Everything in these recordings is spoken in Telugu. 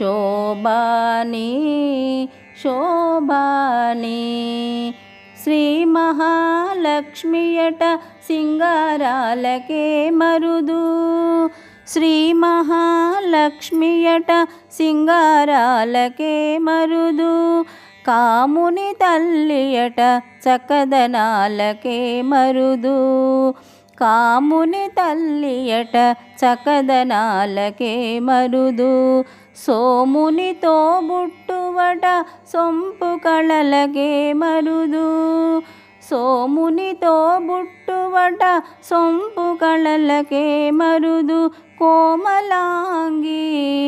శోభాని శోభాని. శ్రీ మహాలక్ష్మియట సింగారాలకే మరుదు. శ్రీ మహాలక్ష్మియట సింగారాలకే మరుదు. కాముని తల్లియట చకదనాలకే మరుదు. కాముని తల్లియట చకదనాలకే మరుదు. సోమునితో బుట్టువట సొంపు కళలకే మరుదు. సోమునితో బుట్టువట సొంపు కళలకే మరుదు. కోమలాంగి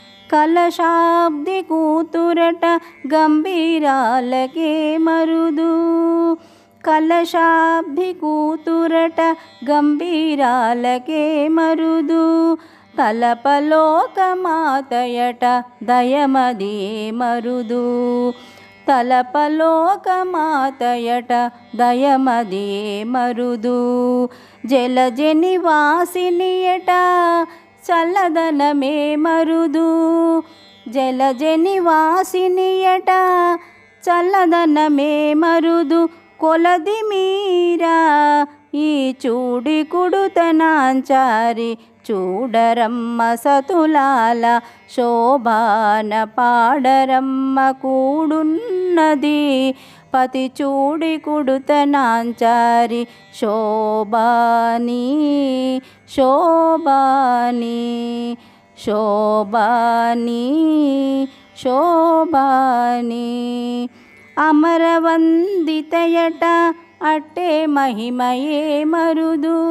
కలశాబ్ది కూతురట గంభీరాలకే మరుదు. కలశాబ్ది కూతురట గంభీరాలకే మరుదు. తలపలోకమాతయట దయమదే మరుదు. తలపలోకమాతయట దయమదే మరుదు. జలజని వాసినియట చల్లదనమే మరుదు. జలజని వాసినియట చల్లదనమే మరుదు. కొలది మీరా ఈ చూడి కుడుతనాంచారి చూడరమ్మ సతులాల శోభాన పాడరమ్మ కూడున్నది. పతి చూడి కుడుతనాంచారి శోభాని శోభాని శోభాని శోభాని. అమరవందితయట అట్టే మహిమయే మరుదు.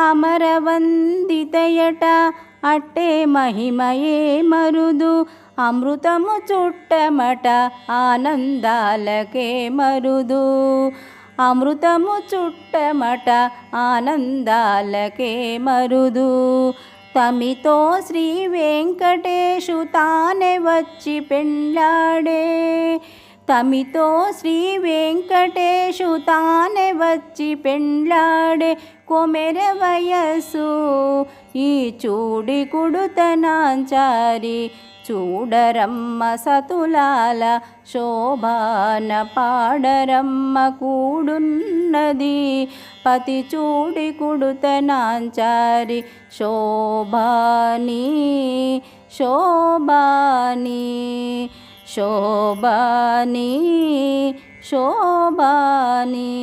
అమరవందితయట. అట్టే మహిమయే మరుదు. అమృతము చుట్టమట ఆనందాలకే మరుదు. అమృతము చుట్టమట ఆనందాలకే మరుదు. తమితో శ్రీ వెంకటేశు తానే వచ్చి పెళ్ళాడే తమితో శ్రీ వెంకటేశు తానే వచ్చి పెండ్లాడే కొమెర వయస్సు. ఈ చూడి కుడుతనాంచారి చూడరమ్మ సతులాల శోభాన పాడరమ్మ కూడున్నది. పతి చూడి కుడుతనాంచారి శోభాని శోభాని. శోభాని శోభాని